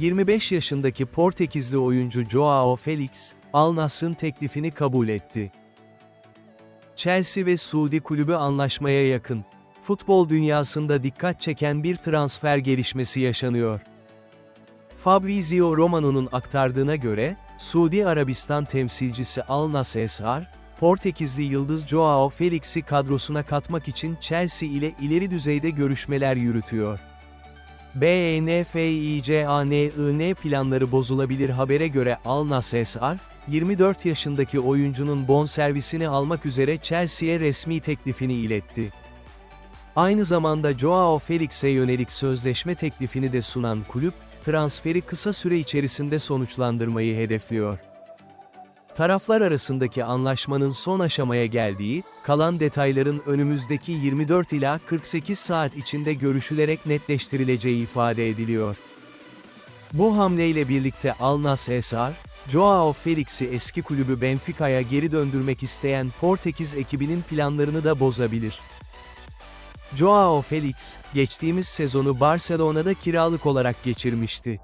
25 yaşındaki Portekizli oyuncu Joao Felix, Al Nassr'ın teklifini kabul etti. Chelsea ve Suudi kulübü anlaşmaya yakın. Futbol dünyasında dikkat çeken bir transfer gelişmesi yaşanıyor. Fabrizio Romano'nun aktardığına göre, Suudi Arabistan temsilcisi Al Nassr, Portekizli yıldız Joao Felix'i kadrosuna katmak için Chelsea ile ileri düzeyde görüşmeler yürütüyor. E BNFICANIN planları bozulabilir habere göre Al Nassr, 24 yaşındaki oyuncunun bonservisini almak üzere Chelsea'ye resmi teklifini iletti. Aynı zamanda Joao Felix'e yönelik sözleşme teklifini de sunan kulüp, transferi kısa süre içerisinde sonuçlandırmayı hedefliyor. Taraflar arasındaki anlaşmanın son aşamaya geldiği, kalan detayların önümüzdeki 24 ila 48 saat içinde görüşülerek netleştirileceği ifade ediliyor. Bu hamleyle birlikte Al Nassr, Joao Felix'i eski kulübü Benfica'ya geri döndürmek isteyen Portekiz ekibinin planlarını da bozabilir. Joao Felix, geçtiğimiz sezonu Barcelona'da kiralık olarak geçirmişti.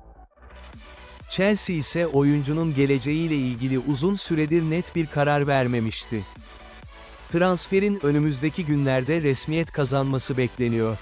Chelsea ise oyuncunun geleceğiyle ilgili uzun süredir net bir karar vermemişti. Transferin önümüzdeki günlerde resmiyet kazanması bekleniyor.